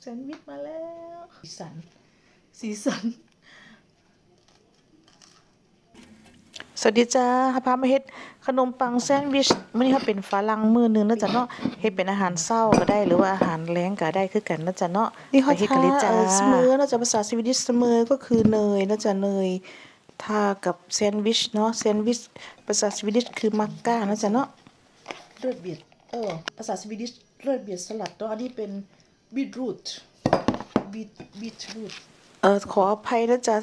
แซนด์วิชมาแล้ว สีสัน สีสัน สวัสดีจ้าพามาเฮ็ดขนมปังแซนด์วิชมื้อนี้ค่ะเป็นฝรั่งมื้อหนึงนะจ๊ะเนาะเฮ็ดเป็นอาหารเช้าก็ได้หรือว่าอาหารแลงก็ได้คือกันนะจ๊ะเนาะนี่เขาเฮ็ดกันเลยจ้าเสมอนะจ๊ะภาษาสวีดิชเสมอก็คือเนยนะจ๊ะเนยทากับแซนด์วิชเนาะแซนด์วิชภาษาสวีดิชคือมักกะนะจ๊ะเนาะเลือดเบียดเออภาษาสวีดิชเลือดเบียดสลัดเนาะอันนี้เป็น บีทรูทบีทบีทรูทเออขออภัยนะจ๊ะ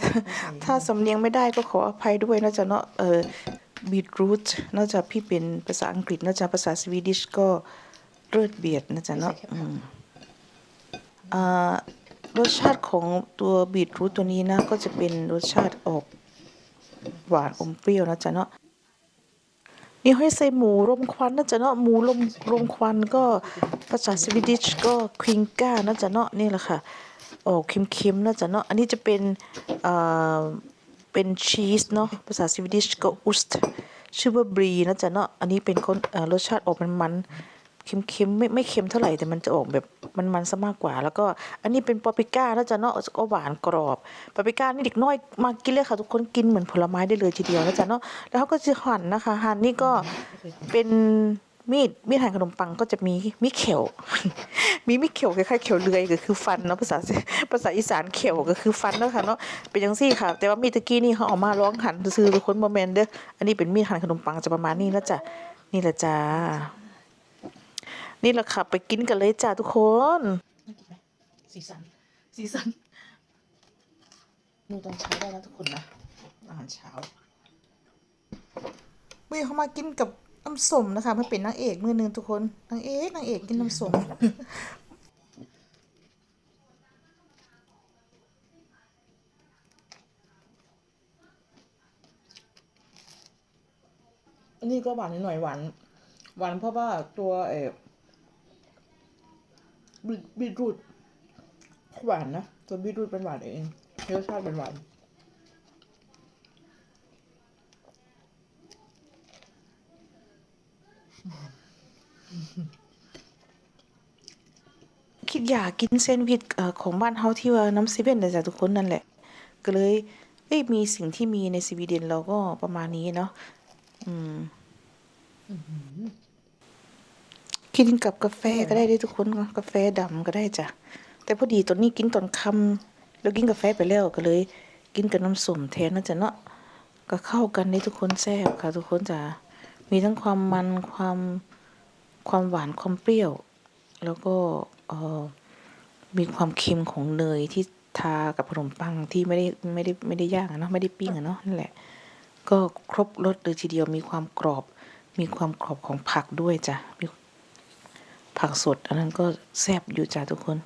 ถ้าสำเนียงไม่ได้ก็ขออภัยด้วยนะจ๊ะเนาะเออบีทรูทนอกจากพี่เป็นภาษาอังกฤษนอกจากภาษาสวีดิชก็เลือดเบียดนะจ๊ะเนาะอืมอ่ารสชาติของตัวบีทรูทตัวนี้นะก็จะเป็นรสชาติออกหวานอมเปรี้ยวนะจ๊ะเนาะ นี่ห้ใส่หมูรมควันนะจ๊ะเนาะหมูรมรมควันก็ภาษาสวีดิชก็ควิงก้านะจ๊ะเนาะนี่แหละค่ะออกเค็มๆนะจ๊ะเนาะอันนี้จะเป็นเอ่อเป็นชีสเนาะภาษาสวีดิชก็อุสต์ชื่อว่าบรีนะจ๊ะเนาะอันนี้เป็นคนเอ่อรสชาติออกมันมันๆ เค็มๆไม่ไม่เค็มเท่าไหร่แต่มันจะออกแบบมันๆซะมากกว่า แล้วก็อันนี้เป็นปาปริก้านะจ๊ะเนาะก็หวานกรอบปาปริก้านี่เด็กน้อยมากินเลยค่ะทุกคนกินเหมือนผลไม้ได้เลยทีเดียวนะจ๊ะเนาะแล้วเขาก็จะหั่นนะคะหั่นนี่ก็เป็นมีดมีดหั่นขนมปังก็จะมีมีเขียว มีมีเขียวคล้ายๆเขียวเลือยก็คือฟันเนาะภาษาภาษาอีสานเขียวก็คือฟันเนาะค่ะเนาะเป็นจังซี่ค่ะ แต่ว่ามีตะกี้นี่เขาออกมาร้องหั่นซื้อทุกคนบ่แม่นเด้ออันนี้เป็นมีดหั่นขนมปังจะประมาณนี้แล้วจ้ะนี่แหละจ้า นี่แหละค่ะ ไปกินกันเลยจ้าทุกคนสีสัน สีสันนูตอนเช้าได้นะทุกคนนะ อาหารเช้ามือเขามากินกับน้ำสมนะคะเพื่อเป็นนางเอกมือหนึ่งทุกคนนางเอกนางเอกกินน้ำสมอันนี้ก็หวานนิดหน่อยหวานหวานเพราะว่าตัวเออ บีบีทรูทหวานนะตัวบีทรูทเป็นหวานเองรสชาติเป็นหวานคิดอยากกินแซนด์วิชเอ่อของบ้านเฮาที่ว่าน้ำเซเว่นนะจ๊ะทุกคนนั่นแหละ ก็เลยเอ้ยมีสิ่งที่มีในสวีเดนเราก็ประมาณนี้เนาะอืม กินกับกาแฟก็ได้เด้อทุกคนกาแฟดำก็ได้จ้ะแต่พอดีตอนนี้กินตอนค่ำแล้วกินกาแฟไปแล้วก็เลย กินกับน้ำส้มแทนนะจ๊ะเนาะก็เข้ากันได้ทุกคนแซ่บค่ะ ทุกคนจ้ะมีทั้งความมันความความหวานความเปรี้ยว แล้วก็เอ่อมีความเค็มของเนยที่ทากับขนมปังที่ไม่ได้ไม่ได้ไม่ได้ย่างอะเนาะไม่ได้ปิ้งอะเนาะนั่นแหละ ก็ครบรสเลยทีเดียวมีความกรอบ มีความกรอบของผักด้วยจ้ะมี ผักสด อันนั้นก็แซ่บอยู่จ้ะทุกคน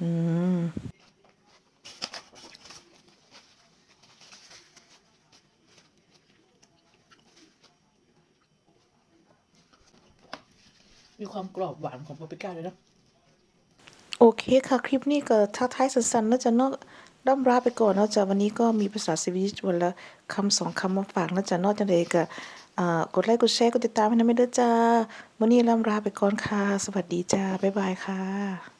อืมมีความกรอบหวานของปาปริก้าเลยนะ โอเคค่ะ คลิปนี้ก็ทักทายสั้นๆแล้วจะเนอกร่ำลาไปก่อนเนาะจ้ะวันนี้ก็มีภาษาสวีดิชวันละคำสองคำมาฝากนะจ๊ะเนอกจังเลยก็อ่า กดไลค์กดแชร์กดติดตามให้นะไม่เด้อจ้าวันนี้ลำลาไปก่อนค่ะ สวัสดีจ้า บ๊ายบายค่ะ